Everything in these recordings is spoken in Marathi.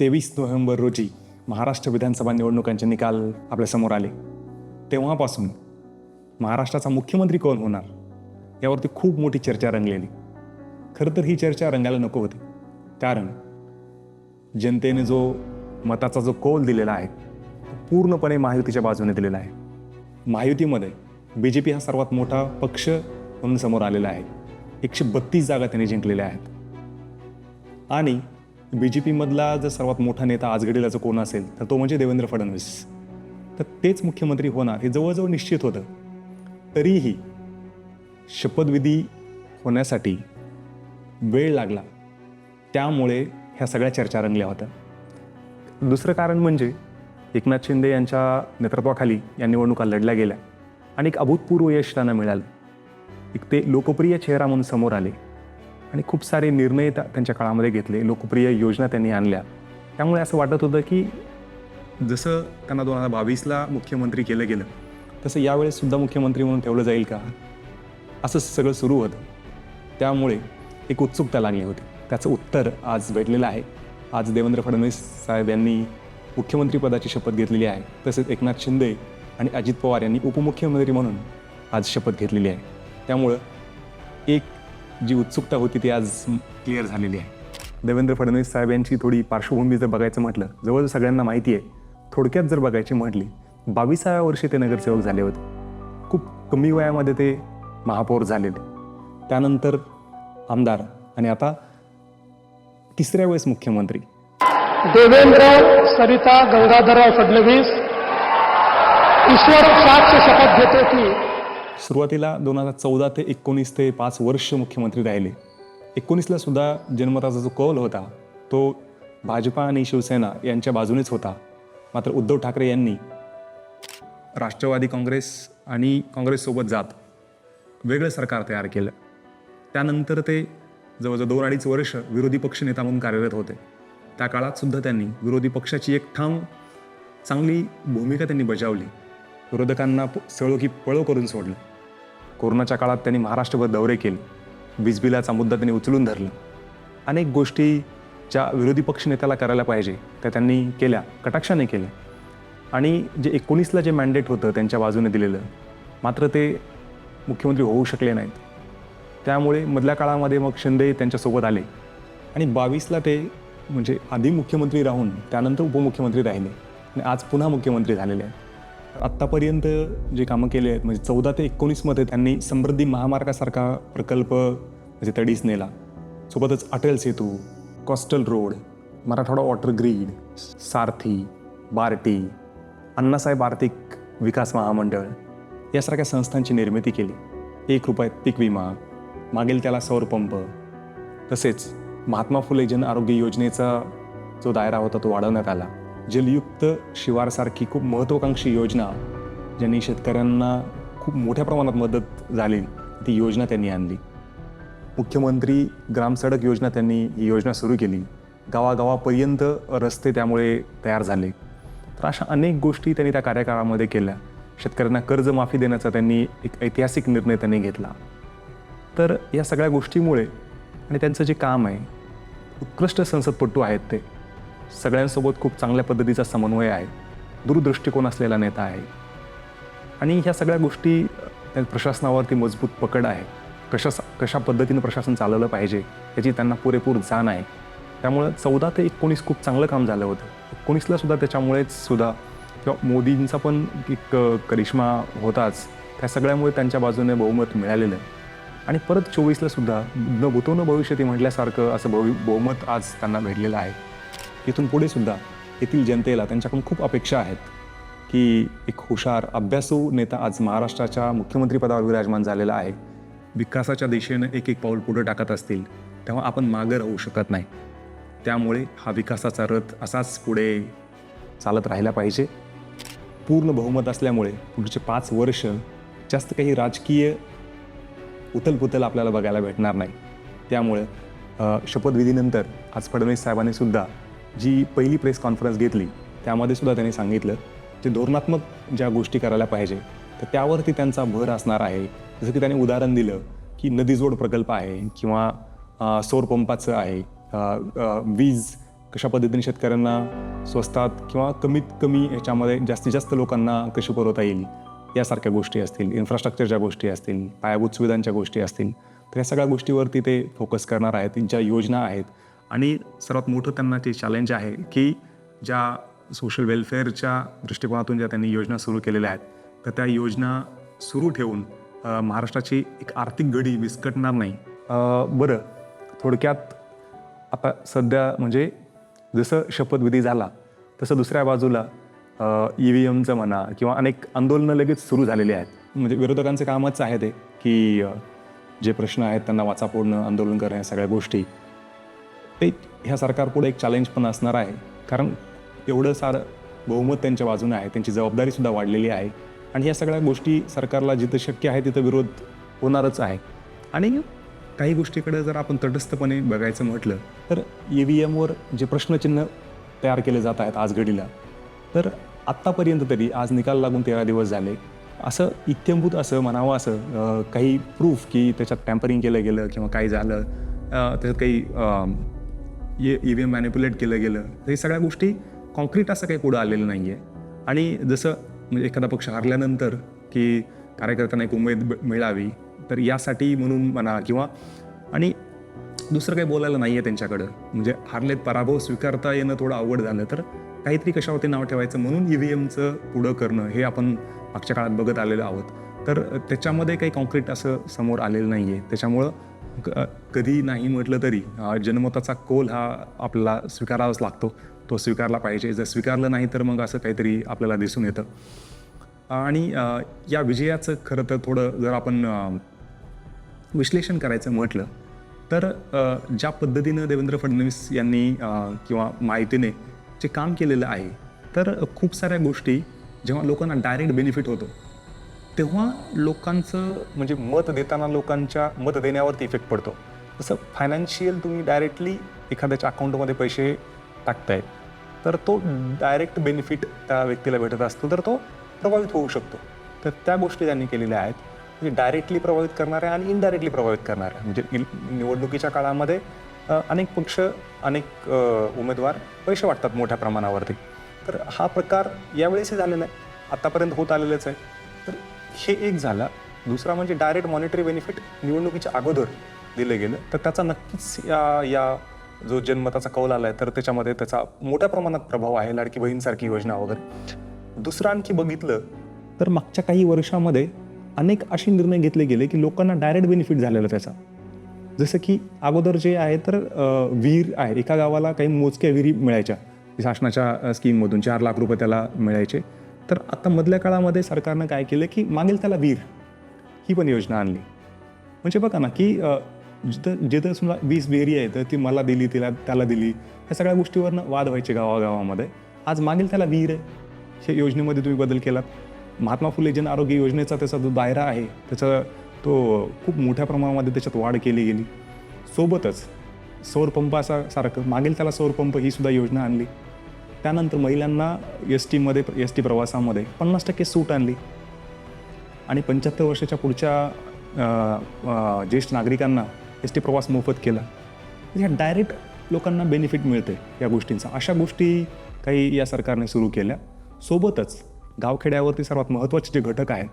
तेवीस नोव्हेंबर रोजी महाराष्ट्र विधानसभा निवडणुकांचे निकाल आपल्यासमोर आले. तेव्हापासून महाराष्ट्राचा मुख्यमंत्री कोण होणार यावरती खूप मोठी चर्चा रंगलेली. खरं तर ही चर्चा रंगायला नको होती. कारण जनतेने जो मताचा जो कौल दिलेला आहे तो पूर्णपणे महायुतीच्या बाजूने दिलेला आहे. महायुतीमध्ये बी जे पी हा सर्वात मोठा पक्ष म्हणून समोर आलेला आहे. एकशे बत्तीस जागा त्यांनी जिंकलेल्या आहेत. आणि बी जे पीमधला जर सर्वात मोठा नेता आजगडीला जो कोण असेल तर तो म्हणजे देवेंद्र फडणवीस. तर तेच मुख्यमंत्री होणार हे जवळजवळ निश्चित होतं. तरीही शपथविधी होण्यासाठी वेळ लागला. त्यामुळे ह्या सगळ्या चर्चा रंगल्या होत्या. दुसरं कारण म्हणजे एकनाथ शिंदे यांच्या नेतृत्वाखाली या निवडणुका लढल्या गेल्या आणि एक अभूतपूर्व यश त्यांना मिळालं. एक ते लोकप्रिय चेहरा म्हणून समोर आले. आणि खूप सारे निर्णय त्यांच्या काळामध्ये घेतले लोकप्रिय योजना त्यांनी आणल्या. त्यामुळे असं वाटत होतं की जसं त्यांना दोन हजार बावीसला मुख्यमंत्री केलं गेलं तसं यावेळेससुद्धा मुख्यमंत्री म्हणून ठेवलं जाईल का? असं सगळं सुरू होतं. त्यामुळे एक उत्सुकता लागली होती. त्याचं उत्तर आज भेटलेलं आहे. आज देवेंद्र फडणवीस साहेब यांनी मुख्यमंत्रीपदाची शपथ घेतलेली आहे. तसेच एकनाथ शिंदे आणि अजित पवार यांनी उपमुख्यमंत्री म्हणून आज शपथ घेतलेली आहे. त्यामुळं एक जी उत्सुकता होती ती आज क्लिअर झालेली आहे. देवेंद्र फडणवीस साहेब यांची थोडी पार्श्वभूमी जर बघायचं म्हटलं जवळ सगळ्यांना माहिती आहे थोडक्यात जर बघायची म्हटली बावीसाव्या वर्षी ते नगरसेवक झाले होते. खूप कमी वयामध्ये ते महापौर झालेले. त्यानंतर आमदार आणि आता तिसऱ्या वेळेस मुख्यमंत्री. देवेंद्र सरिता गंगाधरराव फडणवीस ईश्वर साक्ष शपथ घेतो की सुरुवातीला दोन हजार चौदा ते एकोणीस ते पाच वर्ष मुख्यमंत्री राहिले. एकोणीसला सुद्धा जनमताचा जो कौल होता तो भाजपा आणि शिवसेना यांच्या बाजूनेच होता. मात्र उद्धव ठाकरे यांनी राष्ट्रवादी काँग्रेस आणि काँग्रेससोबत जात वेगळं सरकार तयार केलं. त्यानंतर ते जवळजवळ दोन अडीच वर्ष विरोधी पक्षनेता म्हणून कार्यरत होते. त्या काळात सुद्धा त्यांनी विरोधी पक्षाची एक ठाम चांगली भूमिका त्यांनी बजावली. विरोधकांना प- सळो की पळो करून सोडलं. कोरोनाच्या काळात त्यांनी महाराष्ट्रभर दौरे केले. वीजबिलाचा मुद्दा त्यांनी उचलून धरला. अनेक गोष्टी ज्या विरोधी पक्षनेत्याला करायला पाहिजे त्या त्यांनी केल्या कटाक्षाने केल्या. आणि जे एकोणीसला जे मॅन्डेट होतं त्यांच्या बाजूने दिलेलं मात्र ते मुख्यमंत्री होऊ शकले नाहीत. त्यामुळे मधल्या काळामध्ये मग शिंदे त्यांच्यासोबत आले. आणि बावीसला ते म्हणजे आधी मुख्यमंत्री राहून त्यानंतर उपमुख्यमंत्री राहिले. आणि आज पुन्हा मुख्यमंत्री झालेले आहेत. आत्तापर्यंत जे कामं केले आहेत म्हणजे चौदा ते एकोणीसमध्ये त्यांनी समृद्धी महामार्गासारखा प्रकल्प म्हणजे तडीस नेला. सोबतच Atal Setu coastal road Marathwada water grid Sarathi BARTI Annasaheb Arthik Vikas Mahamandal यासारख्या संस्थांची निर्मिती केली. एक रुपयात पीक विमा मागेल त्याला सौरपंप तसेच महात्मा फुले जन आरोग्य योजनेचा जो दायरा होता तो वाढवण्यात आला. जलयुक्त शिवारसारखी खूप महत्त्वाकांक्षी योजना ज्यांनी शेतकऱ्यांना खूप मोठ्या प्रमाणात मदत झाली ती योजना त्यांनी आणली. मुख्यमंत्री ग्रामसडक योजना त्यांनी ही योजना सुरू केली. गावागावापर्यंत रस्ते त्यामुळे तयार झाले. तर अशा अनेक गोष्टी त्यांनी त्या कार्यकाळामध्ये केल्या. शेतकऱ्यांना कर्जमाफी देण्याचा त्यांनी एक ऐतिहासिक निर्णय त्यांनी घेतला. तर या सगळ्या गोष्टीमुळे आणि त्यांचं जे काम आहे उत्कृष्ट संसदपटू आहेत ते. सगळ्यांसोबत खूप चांगल्या पद्धतीचा समन्वय आहे. दूरदृष्टिकोन असलेला नेता आहे. आणि ह्या सगळ्या गोष्टी त्या प्रशासनावरती मजबूत पकड आहे. कशा कशा पद्धतीनं प्रशासन चालवलं पाहिजे याची त्यांना पुरेपूर जाण आहे. त्यामुळं चौदा ते एकोणीस खूप चांगलं काम झालं होतं. एकोणीसला सुद्धा त्याच्यामुळेच सुद्धा किंवा मोदींचा पण एक करिश्मा होताच. त्या सगळ्यामुळे त्यांच्या बाजूने बहुमत मिळालेलं. आहे आणि परत चोवीसला सुद्धा न भूतो भविष्य भविष्यती म्हटल्यासारखं असं भवि बहुमत आज त्यांना भेटलेलं आहे. इथून पुढे सुद्धा येथील जनतेला त्यांच्याकडून खूप अपेक्षा आहेत की एक हुशार अभ्यासू नेता आज महाराष्ट्राच्या मुख्यमंत्रीपदावर विराजमान झालेला आहे. विकासाच्या दिशेनं एक एक पाऊल पुढे टाकत असतील तेव्हा आपण मागं राहू शकत नाही. त्यामुळे हा विकासाचा रथ असाच पुढे चालत राहिला पाहिजे. पूर्ण बहुमत असल्यामुळे पुढचे पाच वर्ष जास्त काही राजकीय उथलपुथल आपल्याला बघायला भेटणार नाही. त्यामुळे शपथविधीनंतर आज फडणवीस साहेबांनी सुद्धा जी पहिली प्रेस कॉन्फरन्स घेतली त्यामध्ये सुद्धा त्यांनी सांगितलं की धोरणात्मक ज्या गोष्टी करायला पाहिजे तर त्यावरती त्यांचा भर असणार आहे. जसं की त्यांनी उदाहरण दिलं की नदीजोड प्रकल्प आहे किंवा सौर पंपाचं आहे. वीज कशा पद्धतीने शेतकऱ्यांना स्वस्तात किंवा कमीत कमी याच्यामध्ये जास्तीत जास्त लोकांना कशी पुरवता येईल यासारख्या गोष्टी असतील. इन्फ्रास्ट्रक्चरच्या गोष्टी असतील पायाभूत सुविधांच्या गोष्टी असतील तर या सगळ्या गोष्टीवरती ते फोकस करणार आहेत. त्यांच्या योजना आहेत. आणि सर्वात मोठं त्यांना ते चॅलेंज आहे की ज्या सोशल वेलफेअरच्या दृष्टिकोनातून ज्या त्यांनी योजना सुरू केलेल्या आहेत तर त्या योजना सुरू ठेवून महाराष्ट्राची एक आर्थिक घडी विस्कटणार नाही. बरं थोडक्यात आता सध्या म्हणजे जसं शपथविधी झाला तसं दुसऱ्या बाजूला ई व्ही एमचं म्हणा किंवा अनेक आंदोलनं लगेच सुरू झालेली आहेत. म्हणजे विरोधकांचं कामच आहे ते की जे प्रश्न आहेत त्यांना वाचा फोडणं आंदोलन करणं या सगळ्या गोष्टी. ते ह्या सरकारपुढे एक चॅलेंज पण असणार आहे. कारण एवढं सारं बहुमत त्यांच्या बाजूने आहे. त्यांची जबाबदारीसुद्धा वाढलेली आहे. आणि ह्या सगळ्या गोष्टी सरकारला जिथं शक्य आहे तिथं विरोध होणारच आहे. आणि काही गोष्टीकडे जर आपण तटस्थपणे बघायचं म्हटलं तर ई व्ही एमवर जे प्रश्नचिन्ह तयार केले जात आहेत आज घडीला तर आत्तापर्यंत तरी आज निकाल लागून तेरा दिवस झाले. असं इत्यंभूत असं म्हणावं असं काही प्रूफ की त्याच्यात टॅम्परिंग केलं गेलं किंवा काही झालं त्याच्यात काही ये ई व्ही एम मॅनिप्युलेट केलं गेलं तर हे सगळ्या गोष्टी कॉन्क्रीट असं काही पुढं आलेलं नाही आहे आणि जसं म्हणजे एखादा पक्ष हारल्यानंतर की कार्यकर्त्यांना एक उमेद ब- मिळावी तर यासाठी म्हणून म्हणा किंवा आणि दुसरं काही बोलायला नाही आहे त्यांच्याकडं. म्हणजे हारलेत पराभव स्वीकारता येणं थोडं अवघड झालं तर काहीतरी कशावरती नाव ठेवायचं म्हणून ई व्ही एमचं पुढं करणं हे आपण मागच्या काळात बघत आलेलो आहोत. तर त्याच्यामध्ये काही कॉन्क्रीट असं समोर आलेलं नाही आहे त्याच्यामुळं कधी नाही म्हटलं तरी जनमताचा कोल हा आपल्याला स्वीकारावाच लागतो. तो स्वीकारला पाहिजे. जर स्वीकारलं नाही तर मग असं काहीतरी आपल्याला दिसून येतं. आणि या विजयाचं खरं तर थोडं जर आपण विश्लेषण करायचं म्हटलं तर ज्या पद्धतीनं देवेंद्र फडणवीस यांनी किंवा माहितीने जे काम केलेलं आहे तर खूप साऱ्या गोष्टी जेव्हा लोकांना डायरेक्ट बेनिफिट होतो तेव्हा लोकांचं म्हणजे मत देताना लोकांच्या मत देण्यावरती इफेक्ट पडतो. जसं फायनान्शियल तुम्ही डायरेक्टली एखाद्याच्या अकाउंटमध्ये पैसे टाकताय तर तो डायरेक्ट बेनिफिट त्या व्यक्तीला भेटत असतो तर तो प्रभावित होऊ शकतो. तर त्या गोष्टी त्यांनी केलेल्या आहेत. म्हणजे डायरेक्टली प्रभावित करणाऱ्या आणि इनडायरेक्टली प्रभावित करणाऱ्या. म्हणजे निवडणुकीच्या काळामध्ये अनेक पक्ष अनेक उमेदवार पैसे वाटतात मोठ्या प्रमाणावरती. तर हा प्रकार यावेळेसही झालेला आहे. आतापर्यंत होत आलेलंच आहे. तर हे एक झाला. दुसरा म्हणजे डायरेक्ट मॉनिटरी बेनिफिट निवडणुकीच्या अगोदर दिलं गेलं. तर त्याचा नक्कीच या या जो जन्मताचा कौल आला आहे तर त्याच्यामध्ये त्याचा मोठ्या प्रमाणात प्रभाव आहे लाडकी बहीणसारखी योजना वगैरे. दुसरं आणखी बघितलं तर मागच्या काही वर्षामध्ये अनेक असे निर्णय घेतले गेले की लोकांना डायरेक्ट बेनिफिट झालेला त्याचा. जसं की अगोदर जे आहे तर विहीर आहे. एका गावाला काही मोजक्या विहिरी मिळायच्या. शासनाच्या स्कीममधून चार लाख रुपये त्याला मिळायचे. तर आता मधल्या काळामध्ये सरकारनं काय केलं की मागेल त्याला विहीर ही पण योजना आणली. म्हणजे बघा ना की जिथं जिथं समजा वीस विहिरी आहे तर ती मला दिली तिला त्याला दिली ह्या सगळ्या गोष्टीवरनं वाद व्हायचे गावागावामध्ये. आज मागेल त्याला विहीर आहे. हे योजनेमध्ये तुम्ही बदल केलात. महात्मा फुले जन आरोग्य योजनेचा त्याचा जो दायरा आहे त्याचा तो खूप मोठ्या प्रमाणामध्ये त्याच्यात वाढ केली गेली. सोबतच सौर सारखं मागेल त्याला सौरपंप ही सुद्धा योजना आणली. त्यानंतर महिलांना एस टीमध्ये एस टी प्रवासामध्ये पन्नास टक्के सूट आणली. आणि पंच्याहत्तर वर्षाच्या पुढच्या ज्येष्ठ नागरिकांना एस टी प्रवास मोफत केला. म्हणजे ह्या डायरेक्ट लोकांना बेनिफिट मिळते या गोष्टींचा. अशा गोष्टी काही या सरकारने सुरू केल्या. सोबतच गावखेड्यावरती सर्वात महत्त्वाचे जे घटक आहेत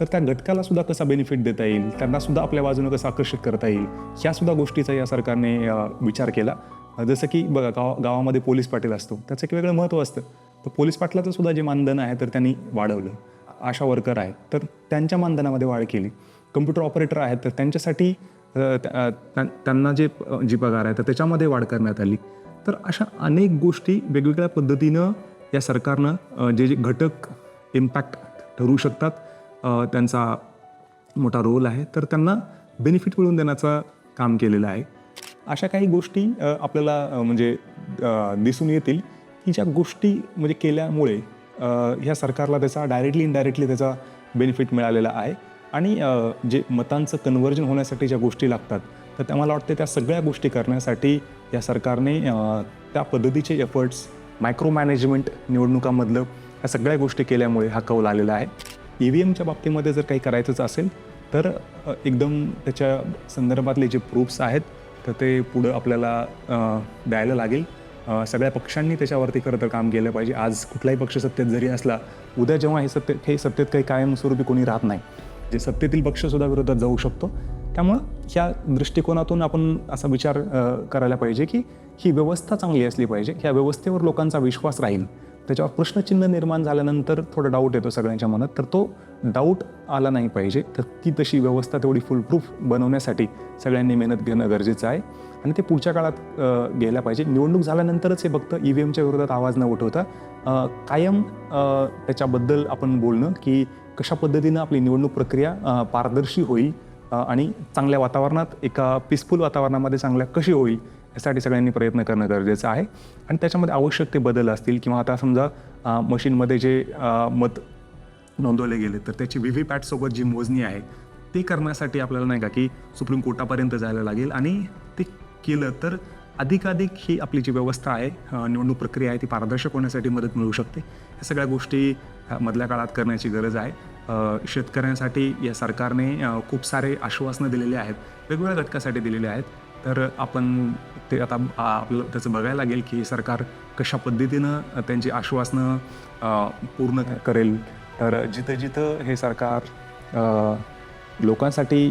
तर त्या घटकाला सुद्धा कसा बेनिफिट देता येईल? त्यांना सुद्धा आपल्या बाजूनं कसं आकर्षित करता येईल? ह्यासुद्धा गोष्टीचा या सरकारने विचार केला. जसं की बघा गाव गावामध्ये पोलीस पाटील असतो. त्याचं एक वेगळं महत्त्व असतं. तर पोलीस पाटलाचं सुद्धा जे मानधन आहे तर त्यांनी वाढवलं. आशा वर्कर आहेत. तर त्यांच्या मानधनामध्ये वाढ केली. कम्प्युटर ऑपरेटर आहेत तर त्यांच्यासाठी त्या- त्यांना जे जी पगार आहे तर त्याच्यामध्ये वाढ करण्यात आली. तर अशा अनेक गोष्टी वेगवेगळ्या पद्धतीनं या सरकारनं जे जे घटक इम्पॅक्ट ठरू शकतात त्यांचा मोठा रोल आहे. तर त्यांना बेनिफिट मिळवून देण्याचं काम केलेलं आहे. अशा काही गोष्टी आपल्याला म्हणजे दिसून येतील. की ज्या गोष्टी म्हणजे केल्यामुळे ह्या सरकारला त्याचा डायरेक्टली इनडायरेक्टली त्याचा बेनिफिट मिळालेला आहे. आणि जे मतांचं कन्व्हर्जन होण्यासाठी ज्या गोष्टी लागतात तर त्या मला वाटते त्या सगळ्या गोष्टी करण्यासाठी या सरकारने त्या पद्धतीचे एफर्ट्स मायक्रो मॅनेजमेंट निवडणुकामधलं ह्या सगळ्या गोष्टी केल्यामुळे हा कौल आलेला आहे. ई व्ही एमच्या बाबतीमध्ये जर काही करायचंच असेल तर एकदम त्याच्या संदर्भातले जे प्रूफ्स आहेत तर ते पुढं आपल्याला द्यायला लागेल. सगळ्या पक्षांनी त्याच्यावरती खरं तर काम केलं पाहिजे. आज कुठलाही पक्ष सत्तेत जरी असला उद्या जेव्हा हे सत्य हे सत्तेत काही कायमस्वरूपी कोणी राहत नाही जे सत्तेतील पक्षसुद्धा विरोधात जाऊ शकतो. त्यामुळं ह्या दृष्टिकोनातून आपण असा विचार करायला पाहिजे की ही व्यवस्था चांगली असली पाहिजे ह्या व्यवस्थेवर लोकांचा विश्वास राहील. त्याच्यावर प्रश्नचिन्ह निर्माण झाल्यानंतर थोडा डाऊट येतो सगळ्यांच्या मनात. तर तो डाऊट आला नाही पाहिजे. तर ती तशी व्यवस्था तेवढी फुलप्रूफ बनवण्यासाठी सगळ्यांनी मेहनत घेणं गरजेचं आहे. आणि ते पुढच्या काळात गेल्या पाहिजे. निवडणूक झाल्यानंतरच हे फक्त ई व्ही एमच्या विरोधात आवाज न उठवता कायम त्याच्याबद्दल आपण बोलणं की कशा पद्धतीनं आपली निवडणूक प्रक्रिया पारदर्शी होईल आणि चांगल्या वातावरणात एका पीसफुल वातावरणामध्ये चांगल्या कशी होईल यासाठी सगळ्यांनी प्रयत्न करणं गरजेचं आहे. आणि त्याच्यामध्ये आवश्यक ते बदल असतील किंवा आता समजा मशीनमध्ये जे मत नोंदवले गेले तर त्याची व्ही व्ही पॅटसोबत जी मोजणी आहे ते करण्यासाठी आपल्याला नाही का की सुप्रीम कोर्टापर्यंत जायला लागेल. आणि ते केलं तर अधिकाधिक ही आपली जी व्यवस्था आहे निवडणूक प्रक्रिया आहे ती पारदर्शक होण्यासाठी मदत मिळू शकते. या सगळ्या गोष्टी मधल्या काळात करण्याची गरज आहे. शेतकऱ्यांसाठी या सरकारने खूप सारे आश्वासनं दिलेले आहेत. वेगवेगळ्या घटकासाठी दिलेले आहेत. तर आपण ते आता आपलं त्याचं बघायला लागेल की सरकार कशा पद्धतीनं त्यांची आश्वासनं पूर्ण करेल. तर जिथं जिथं हे सरकार लोकांसाठी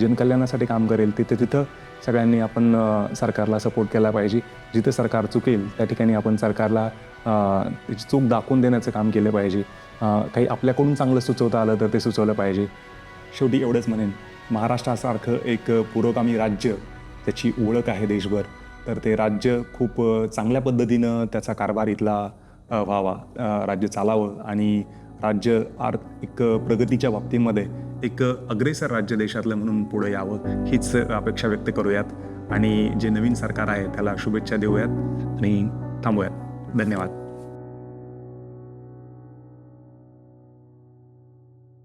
जनकल्याणासाठी काम करेल तिथं तिथं सगळ्यांनी आपण सरकारला सपोर्ट केला पाहिजे. जिथं सरकार चुकेल त्या ठिकाणी आपण सरकारला त्याची चूक दाखवून देण्याचं काम केलं पाहिजे. काही आपल्याकडून चांगलं सुचवता आलं तर ते सुचवलं पाहिजे. शेवटी एवढंच म्हणेन महाराष्ट्रासारखं एक पुरोगामी राज्य त्याची ओळख आहे देशभर. तर ते राज्य खूप चांगल्या पद्धतीनं त्याचा कारभार इथला व्हावा राज्य चालावं आणि राज्य आर एक प्रगतीच्या बाबतीमध्ये एक अग्रेसर राज्य देशातलं म्हणून पुढे यावं हीच अपेक्षा व्यक्त करूयात. आणि जे नवीन सरकार आहे त्याला शुभेच्छा देऊयात आणि थांबूयात. धन्यवाद.